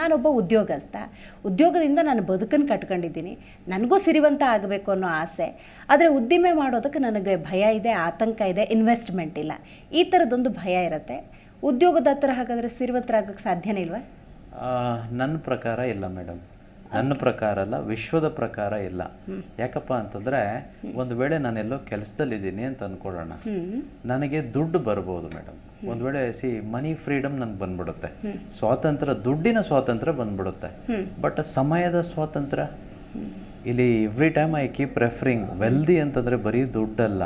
ನಾನೊಬ್ಬ ಉದ್ಯೋಗಸ್ಥ. ಉದ್ಯೋಗದಿಂದ ನಾನು ಬದುಕನ್ನು ಕಟ್ಕೊಂಡಿದ್ದೀನಿ. ನನಗೂ ಸಿರಿವಂತ ಆಗಬೇಕು ಅನ್ನೋ ಆಸೆ. ಆದರೆ ಉದ್ದಿಮೆ ಮಾಡೋದಕ್ಕೆ ನನಗೆ ಭಯ ಇದೆ, ಆತಂಕ ಇದೆ ಇನ್ವೆಸ್ಟ್ಮೆಂಟ್ ಇಲ್ಲ. ಈ ಥರದ್ದೊಂದು ಭಯ ಇರುತ್ತೆ. ಉದ್ಯೋಗದ ಹತ್ರ ಹಾಗಾದರೆ ಸಿರಿವಂತರಾಗಕ್ಕೆ ಸಾಧ್ಯನೇ ಇಲ್ವಾ? ನನ್ನ ಪ್ರಕಾರ ಇಲ್ಲ ಮೇಡಮ್. ನನ್ನ ಪ್ರಕಾರ ಅಲ್ಲ, ವಿಶ್ವದ ಪ್ರಕಾರ ಇಲ್ಲ. ಯಾಕಪ್ಪ ಅಂತಂದ್ರೆ, ಒಂದು ವೇಳೆ ನಾನೆಲ್ಲೋ ಕೆಲಸದಲ್ಲಿದ್ದೀನಿ ಅಂತ ಅನ್ಕೊಳ್ಳೋಣ. ನನಗೆ ದುಡ್ಡು ಬರ್ಬೋದು ಮೇಡಮ್. ಒಂದು ವೇಳೆ ಸಿ ಮನಿ ಫ್ರೀಡಮ್ ನನಗೆ ಬಂದ್ಬಿಡುತ್ತೆ. ಸ್ವಾತಂತ್ರ್ಯ, ದುಡ್ಡಿನ ಸ್ವಾತಂತ್ರ್ಯ ಬಂದ್ಬಿಡುತ್ತೆ. ಬಟ್ ಸಮಯದ ಸ್ವಾತಂತ್ರ್ಯ? ಇಲ್ಲಿ every time I keep referring wealthy ಅಂತಂದ್ರೆ ಬರೀ ದುಡ್ಡಲ್ಲ.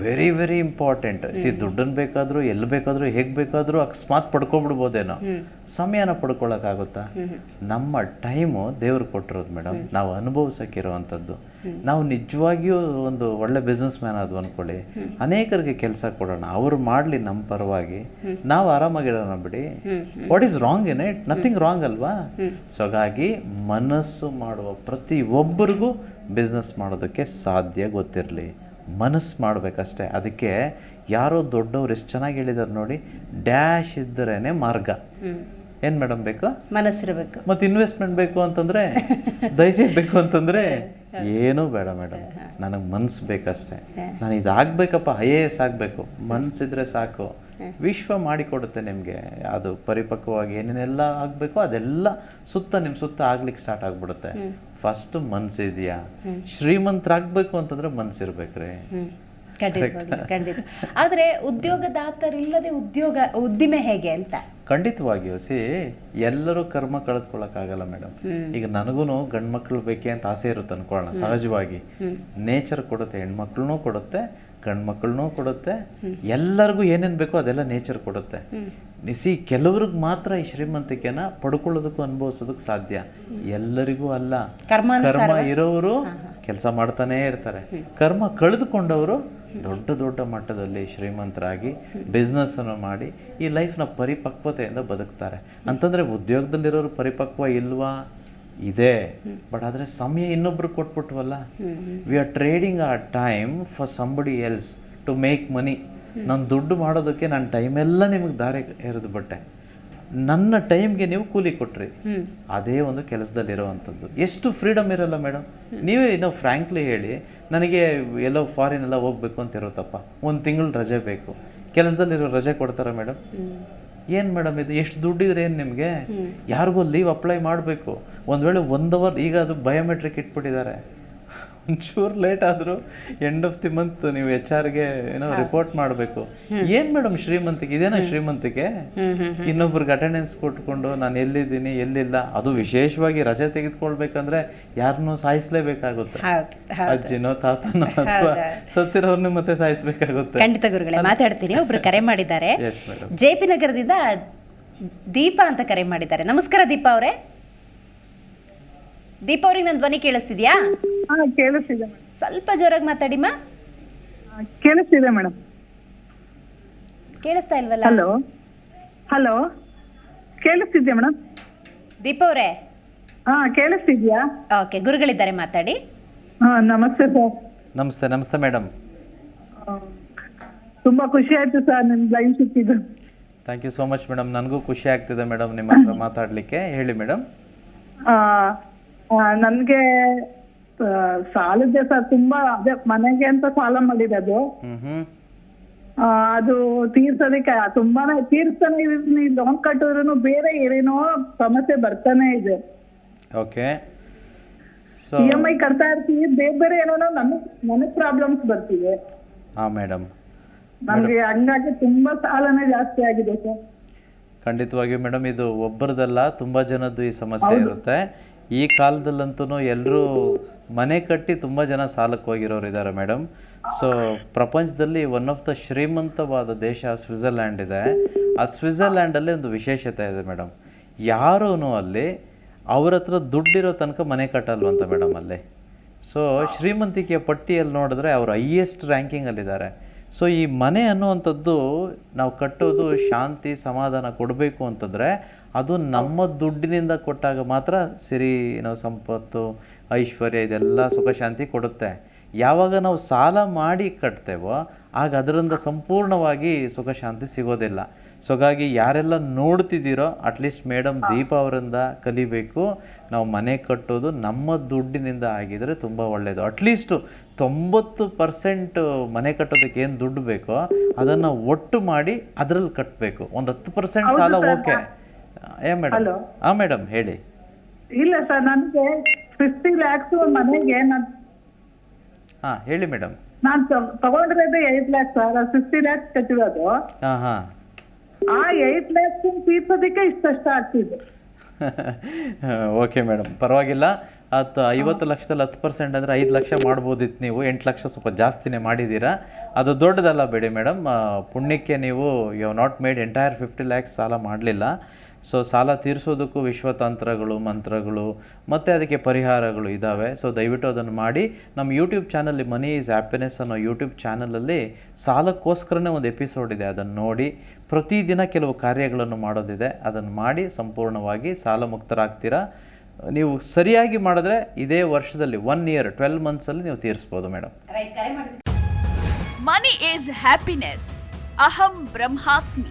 ವೆರಿ ವೆರಿ ಇಂಪಾರ್ಟೆಂಟ್ ಸಿ ದುಡ್ಡನ್ನು ಬೇಕಾದರೂ ಎಲ್ಲಿ ಬೇಕಾದರೂ ಹೇಗೆ ಬೇಕಾದರೂ ಅಕಸ್ಮಾತ್ ಪಡ್ಕೊಬಿಡ್ಬೋದೇನೋ ಸಮಯನ ಪಡ್ಕೊಳ್ಳೋಕ್ಕಾಗುತ್ತಾ ನಮ್ಮ ಟೈಮು ದೇವ್ರು ಕೊಟ್ಟಿರೋದು ಮೇಡಮ್. ನಾವು ಅನುಭವಿಸೋಕ್ಕಿರೋವಂಥದ್ದು. ನಾವು ನಿಜವಾಗಿಯೂ ಒಂದು ಒಳ್ಳೆ ಬಿಸ್ನೆಸ್ ಮ್ಯಾನ್ ಆದ್ವು ಅಂದ್ಕೊಳ್ಳಿ ಅನೇಕರಿಗೆ ಕೆಲಸ ಕೊಡೋಣ. ಅವರು ಮಾಡಲಿ ನಮ್ಮ ಪರವಾಗಿ. ನಾವು ಆರಾಮಾಗಿರೋಣ ಬಿಡಿ. What is wrong in it nothing wrong ಅಲ್ವಾ? ಸೊ ಹಾಗಾಗಿ ಮನಸ್ಸು ಮಾಡುವ ಪ್ರತಿ ಒಬ್ಬರಿಗೂ ಬಿಸ್ನೆಸ್ ಮಾಡೋದಕ್ಕೆ ಸಾಧ್ಯ ಗೊತ್ತಿರಲಿ. ಮನಸ್ಸು ಮಾಡಬೇಕಷ್ಟೇ. ಅದಕ್ಕೆ ಯಾರೋ ದೊಡ್ಡವ್ರು ಎಷ್ಟು ಚೆನ್ನಾಗಿ ಹೇಳಿದಾರೆ ನೋಡಿ ಡ್ಯಾಶ್ ಇದ್ದರೇನೆ ಮಾರ್ಗ. ಏನು ಮೇಡಮ್ ಬೇಕು? ಮನಸ್ಸಿರಬೇಕು. ಮತ್ತು ಇನ್ವೆಸ್ಟ್ಮೆಂಟ್ ಬೇಕು ಅಂತಂದ್ರೆ ಧೈರ್ಯ ಬೇಕು ಅಂತಂದ್ರೆ ಏನೂ ಬೇಡ ಮೇಡಮ್ ನನಗೆ ಮನ್ಸು ಬೇಕಷ್ಟೇ. ನಾನು ಇದಾಗಬೇಕಪ್ಪ ಐ ಎ ಎಸ್ ಆಗಬೇಕು. ಮನ್ಸಿದ್ರೆ ಸಾಕು. ವಿಶ್ವ ಮಾಡಿಕೊಡುತ್ತೆ ನಿಮಗೆ. ಅದು ಪರಿಪಕ್ವವಾಗಿ ಏನೇನೆಲ್ಲ ಆಗಬೇಕು ಅದೆಲ್ಲ ಸುತ್ತ ನಿಮ್ಮ ಸುತ್ತ ಆಗ್ಲಿಕ್ಕೆ ಸ್ಟಾರ್ಟ್ ಆಗ್ಬಿಡುತ್ತೆ. ಫಸ್ಟ್ ಮನ್ಸಿದೆಯಾ ಶ್ರೀಮಂತರಾಗಬೇಕು ಅಂತಂದ್ರೆ ಮನ್ಸಿರ್ಬೇಕ್ರಿ ಆದ್ರೆ ಖಂಡಿತ. ಆದರೆ ಉದ್ಯೋಗದಾತರಿಲ್ಲದೆ ಉದ್ಯೋಗ ಉದ್ದಿಮೆ ಹೇಗೆ ಅಂತ? ಖಂಡಿತವಾಗಿಯೂ ಸಿ ಎಲ್ಲರೂ ಕರ್ಮ ಕಳೆದುಕೊಳ್ಳೋಕ್ಕಾಗಲ್ಲ ಮೇಡಮ್. ಈಗ ನನಗೂ ಗಂಡು ಮಕ್ಕಳು ಬೇಕೆ ಅಂತ ಆಸೆ ಇರುತ್ತೆ ಅನ್ಕೊಳ್ಳೋಣ ಸಹಜವಾಗಿ. ನೇಚರ್ ಕೊಡುತ್ತೆ ಹೆಣ್ಮಕ್ಳು ಕೊಡುತ್ತೆ ಗಂಡು ಮಕ್ಕಳನ್ನೂ ಕೊಡುತ್ತೆ ಎಲ್ಲರಿಗೂ ಏನೇನು ಬೇಕೋ ಅದೆಲ್ಲ ನೇಚರ್ ಕೊಡುತ್ತೆ. ನಿಸಿ ಕೆಲವ್ರಿಗೆ ಮಾತ್ರ ಈ ಶ್ರೀಮಂತಿಕೆನ ಪಡ್ಕೊಳ್ಳೋದಕ್ಕೂ ಅನುಭವಿಸೋದಕ್ಕೆ ಸಾಧ್ಯ. ಎಲ್ಲರಿಗೂ ಅಲ್ಲ. ಕರ್ಮ ಇರೋರು ಕೆಲಸ ಮಾಡ್ತಾನೇ ಇರ್ತಾರೆ. ಕರ್ಮ ಕಳೆದುಕೊಂಡವರು ದೊಡ್ಡ ದೊಡ್ಡ ಮಟ್ಟದಲ್ಲಿ ಶ್ರೀಮಂತರಾಗಿ ಬಿಸ್ನೆಸ್ ಅನ್ನು ಮಾಡಿ ಈ ಲೈಫ್ನ ಪರಿಪಕ್ವತೆಯಿಂದ ಬದುಕ್ತಾರೆ. ಅಂತಂದ್ರೆ ಉದ್ಯೋಗದಲ್ಲಿರೋರು ಪರಿಪಕ್ವ ಇಲ್ವಾ? ಇದೆ. ಬಟ್ ಆದರೆ ಸಮಯ ಇನ್ನೊಬ್ರು ಕೊಟ್ಬಿಟ್ವಲ್ಲ? We are trading a time for somebody else to make money ನಾನು ದುಡ್ಡು ಮಾಡೋದಕ್ಕೆ ನಾನು ಟೈಮೆಲ್ಲ ನಿಮಗೆ ದಾರಿ ಎರೆದು ಬಟ್ಟೆ. ನನ್ನ ಟೈಮ್ಗೆ ನೀವು ಕೂಲಿ ಕೊಟ್ರಿ. ಅದೇ ಒಂದು ಕೆಲಸದಲ್ಲಿರುವಂಥದ್ದು. ಎಷ್ಟು ಫ್ರೀಡಮ್ ಇರಲ್ಲ ಮೇಡಮ್ ನೀವೇ ಇನ್ನೂ ಫ್ರ್ಯಾಂಕ್ಲಿ ಹೇಳಿ ನನಗೆ ಎಲ್ಲೋ ಫಾರಿನ್ ಎಲ್ಲ ಹೋಗ್ಬೇಕು ಅಂತ ಇರುತ್ತಪ್ಪ ಒಂದು ತಿಂಗಳು ರಜೆ ಬೇಕು. ಕೆಲಸದಲ್ಲಿರೋ ರಜೆ ಕೊಡ್ತಾರಾ ಮೇಡಮ್ ಏನು ಮೇಡಮ್ ಇದು? ಎಷ್ಟು ದುಡ್ಡಿದ್ರೆ ಏನು ನಿಮಗೆ? ಯಾರಿಗೂ ಲೀವ್ ಅಪ್ಲೈ ಮಾಡಬೇಕು. ಒಂದು ವೇಳೆ ಒಂದು ಅವರ್ ಈಗ ಅದು ಬಯೋಮೆಟ್ರಿಕ್ ಇಟ್ಬಿಟ್ಟಿದ್ದಾರೆ. ಒಂಚೂರು ಲೇಟ್ ಆದರೂ ಎಂಡ್ ಆಫ್ ದಿ ಮಂತ್ ನೀವು ಎಚ್ ಆರ್ಗೆ ಏನೋ ರಿಪೋರ್ಟ್ ಮಾಡಬೇಕು. ಏನು ಮೇಡಮ್ ಶ್ರೀಮಂತಿಕೆ ಇದೇನಾ ಶ್ರೀಮಂತಿಕೆ ಇನ್ನೊಬ್ರಿಗೆ ಅಟೆಂಡೆನ್ಸ್ ಕೊಟ್ಕೊಂಡು ನಾನು ಎಲ್ಲಿದ್ದೀನಿ ಎಲ್ಲಿಲ್ಲ ಅದು ವಿಶೇಷವಾಗಿ ರಜೆ ತೆಗೆದುಕೊಳ್ಬೇಕಂದ್ರೆ ಯಾರನ್ನೂ ಸಾಯಿಸಲೇಬೇಕಾಗುತ್ತೆ. ಅಜ್ಜಿನೋ ತಾತನೋ ಅಥವಾ ಸತ್ತಿರೋರ್ನ ಮತ್ತೆ ಸಾಯಿಸ್ಬೇಕಾಗುತ್ತೆ. ಖಂಡಿತ ಗುರುಗಳೇ ಮಾತಾಡ್ತೀನಿ ಒಬ್ರು ಕರೆ ಮಾಡಿದ್ದಾರೆ. ಜೆ ಪಿ ನಗರದಿಂದ ದೀಪಾ ಅಂತ ಕರೆ ಮಾಡಿದ್ದಾರೆ. ನಮಸ್ಕಾರ ದೀಪಾ ಅವರೇ. ದೀಪಾ ಅವ್ರಿಗೆ ನನ್ನ ಧ್ವನಿ ಕೇಳಿಸ್ತಿದ್ಯಾ? ಹಾ ಕೇಳಿಸ್ತಿದೆ ಮೇಡಮ್. ಸ್ವಲ್ಪ ಜೋರಾಗಿ ಮಾತಾಡಿಮ್ಮ. ಕೇಳಿಸ್ತಿದೆ ಮೇಡಮ್. ಕೇಳಿಸ್ತಾ ಇಲ್ವಲ್ಲ? ಹಲೋ. ಹಲೋ. ಕೇಳಿಸ್ತಿದ್ಯಾ ಮೇಡಮ್? ದೀಪ ಅವರೇ. ಹಾ ಕೇಳಿಸ್ತಿದ್ಯಾ? ಓಕೆ ಗುರುಗಳಿದ್ದಾರೆ ಮಾತಾಡಿ. ಹಾ ನಮಸ್ತೆ ಸರ್. ನಮಸ್ತೆ ನಮಸ್ತೆ ಮೇಡಮ್. ತುಂಬಾ ಖುಷಿ ಆಯ್ತು ಸರ್ ನಿಮ್ ಲೈನ್ ಸಿಕ್ಕಿದ್ದು thank you so much madam. ನನಗೂ ಖುಷಿ ಆಗ್ತಿದೆ ಮೇಡಮ್ ನಿಮ್ಮ ಹತ್ರ ಮಾತಾಡಲಿಕ್ಕೆ. ಹೇಳಿ ಮೇಡಮ್. ಆ, ನನ್ಗೆ ಸಾಲದ್ದೆ ಸರ್ ತುಂಬಾ ಅದೇ ಮನೆಗೆ ಅಂತ ಸಾಲ ಮಾಡಿರೋದು ಅದು. ಆ, ಅದು ತೀರ್ಸೋದಕ್ಕೆ ತುಂಬಾನೇ ತೀರ್ಸ್ತಾನೆ ಇದೀನಿ ಲೋನ್ ಕಟ್ಟಿದ್ರು ಬೇರೆ ಏನೇನೋ ಸಮಸ್ಯೆ ಬರ್ತಾನೆ ಇದೆ. Okay so E M I ಕಟ್ತಾ ಇರ್ತೀವಿ ಬೇರೆ ಬೇರೆ ಏನೋ ನಮಗ್ ನನಗ್ ಪ್ರಾಬ್ಲಮ್ಸ್ ಬರ್ತಿದೆ. ಹಾಂ ಮೇಡಮ್ ನಮ್ಗೆ ಹಂಗಾಗಿ ತುಂಬಾ ಸಾಲನೇ ಜಾಸ್ತಿ ಆಗಿದೆ ಸರ್. ಖಂಡಿತವಾಗಿಯೂ ಮೇಡಮ್ ಇದು ಒಬ್ಬರದಲ್ಲ ತುಂಬ ಜನದ್ದು ಈ ಸಮಸ್ಯೆ ಇರುತ್ತೆ. ಈ ಕಾಲದಲ್ಲಂತೂ ಎಲ್ಲರೂ ಮನೆ ಕಟ್ಟಿ ತುಂಬ ಜನ ಸಾಲಕ್ಕೆ ಹೋಗಿರೋರು ಇದ್ದಾರೆ ಮೇಡಮ್. ಸೊ ಪ್ರಪಂಚದಲ್ಲಿ ಒನ್ ಆಫ್ ದ ಶ್ರೀಮಂತವಾದ ದೇಶ ಸ್ವಿಟ್ಜರ್ಲ್ಯಾಂಡ್ ಇದೆ. ಆ ಸ್ವಿಟ್ಜರ್ಲ್ಯಾಂಡಲ್ಲಿ ಒಂದು ವಿಶೇಷತೆ ಇದೆ ಮೇಡಮ್. ಯಾರೂ ಅಲ್ಲಿ ಅವ್ರ ಹತ್ರ ದುಡ್ಡಿರೋ ತನಕ ಮನೆ ಕಟ್ಟಲ್ವಂತ ಮೇಡಮ್ ಅಲ್ಲಿ. ಸೊ ಶ್ರೀಮಂತಿಕೆಯ ಪಟ್ಟಿಯಲ್ಲಿ ನೋಡಿದ್ರೆ ಅವರು ಹೈಯೆಸ್ಟ್ ರ್ಯಾಂಕಿಂಗಲ್ಲಿದ್ದಾರೆ ಸೊ ಈ ಮನೆ ಅನ್ನುವಂಥದ್ದು ನಾವು ಕಟ್ಟೋದು ಶಾಂತಿ ಸಮಾಧಾನ ಕೊಡಬೇಕು ಅಂತಂದರೆ ಅದು ನಮ್ಮ ದುಡ್ಡಿನಿಂದ ಕೊಟ್ಟಾಗ ಮಾತ್ರ ಸಿರಿ ಏನೋ ಸಂಪತ್ತು, ಐಶ್ವರ್ಯ ಇದೆಲ್ಲ ಸುಖ ಶಾಂತಿ ಕೊಡುತ್ತೆ. ಯಾವಾಗ ನಾವು ಸಾಲ ಮಾಡಿ ಕಟ್ತೇವೋ ಆಗ ಅದರಿಂದ ಸಂಪೂರ್ಣವಾಗಿ ಸುಖ ಶಾಂತಿ ಸಿಗೋದಿಲ್ಲ. ಸೊ ಹಾಗಾಗಿ ಯಾರೆಲ್ಲ ನೋಡ್ತಿದ್ದೀರೋ ಅಟ್ಲೀಸ್ಟ್ ಮೇಡಮ್ ದೀಪ ಅವರಿಂದ ಕಲಿಬೇಕು. ನಾವು ಮನೆ ಕಟ್ಟೋದು ನಮ್ಮ ದುಡ್ಡಿನಿಂದ ಆಗಿದರೆ ತುಂಬ ಒಳ್ಳೆಯದು ಅಟ್ಲೀಸ್ಟು ತೊಂಬತ್ತು ಪರ್ಸೆಂಟ್ ಮನೆ ಕಟ್ಟೋದಕ್ಕೆ ಏನು ದುಡ್ಡು ಬೇಕೋ ಅದನ್ನು ಒಟ್ಟು ಮಾಡಿ ಅದರಲ್ಲಿ ಕಟ್ಟಬೇಕು ಒಂದು ಹತ್ತು ಪರ್ಸೆಂಟ್ ಸಾಲ ಓಕೆ. ಏ ಮೇಡಮ್ ಹಾಂ ಮೇಡಮ್ ಹೇಳಿ. ಇಲ್ಲ ಸರ್ ನನಗೆ ಫಿಫ್ಟಿ ಲ್ಯಾಕ್ಸ್ ಮನೆಗೆ ನಾನು ಹಾಂ ಹೇಳಿ ಮೇಡಮ್. ನಾನು ತಗೊಂಡಿರೋದು eight lakh sir fifty lakhs ಕಟ್ಟಿರೋದು. ಹಾಂ ಹಾಂ. ಆ ಏಟ್ ಲ್ಯಾಕ್ಸ್ ತೀರ್ಸೋದಕ್ಕೆ ಇಷ್ಟಷ್ಟ ಆಗ್ತಿದೆ. ಓಕೆ ಮೇಡಮ್ ಪರವಾಗಿಲ್ಲ. ಹತ್ತು ಐವತ್ತು ಲಕ್ಷದಲ್ಲಿ ಹತ್ತು ಪರ್ಸೆಂಟ್ ಅಂದರೆ ಐದು ಲಕ್ಷ ಮಾಡ್ಬೋದಿತ್ತು ನೀವು. ಎಂಟು ಲಕ್ಷ ಸ್ವಲ್ಪ ಜಾಸ್ತಿನೇ ಮಾಡಿದ್ದೀರಾ. ಅದು ದೊಡ್ಡದಲ್ಲ ಬೇಡಿ ಮೇಡಮ್ ಪುಣ್ಯಕ್ಕೆ ನೀವು you not made entire fifty lakhs ಸಾಲ ಮಾಡಲಿಲ್ಲ. ಸೊ ಸಾಲ ತೀರಿಸೋದಕ್ಕೂ ವಿಶ್ವತಂತ್ರಗಳು, ಮಂತ್ರಗಳು, ಮತ್ತು ಅದಕ್ಕೆ ಪರಿಹಾರಗಳು ಇದ್ದಾವೆ ಸೊ ದಯವಿಟ್ಟು ಅದನ್ನು ಮಾಡಿ. ನಮ್ಮ ಯೂಟ್ಯೂಬ್ ಚಾನಲ್ಲಿ ಮನಿ ಈಸ್ ಹ್ಯಾಪಿನೆಸ್ ಅನ್ನೋ ಯೂಟ್ಯೂಬ್ ಚಾನಲಲ್ಲಿ ಸಾಲಕ್ಕೋಸ್ಕರನೇ ಒಂದು ಎಪಿಸೋಡ್ ಇದೆ. ಅದನ್ನು ನೋಡಿ. ಪ್ರತಿದಿನ ಕೆಲವು ಕಾರ್ಯಗಳನ್ನು ಮಾಡೋದಿದೆ. ಅದನ್ನು ಮಾಡಿ ಸಂಪೂರ್ಣವಾಗಿ ಸಾಲ ಮುಕ್ತರಾಗ್ತೀರಾ? ನೀವು ಸರಿಯಾಗಿ ಮಾಡಿದ್ರೆ ಇದೇ ವರ್ಷದಲ್ಲಿ ಒನ್ ಇಯರ್ ಟ್ವೆಲ್ ಮಂತ್ಸಲ್ಲಿ ನೀವು ತೀರಿಸ್ಬೋದು ಮೇಡಮ್. ಮನಿ ಈಸ್ ಹ್ಯಾಪಿನೆಸ್ ಅಹಂ ಬ್ರಹ್ಮಾಸ್ಮಿ.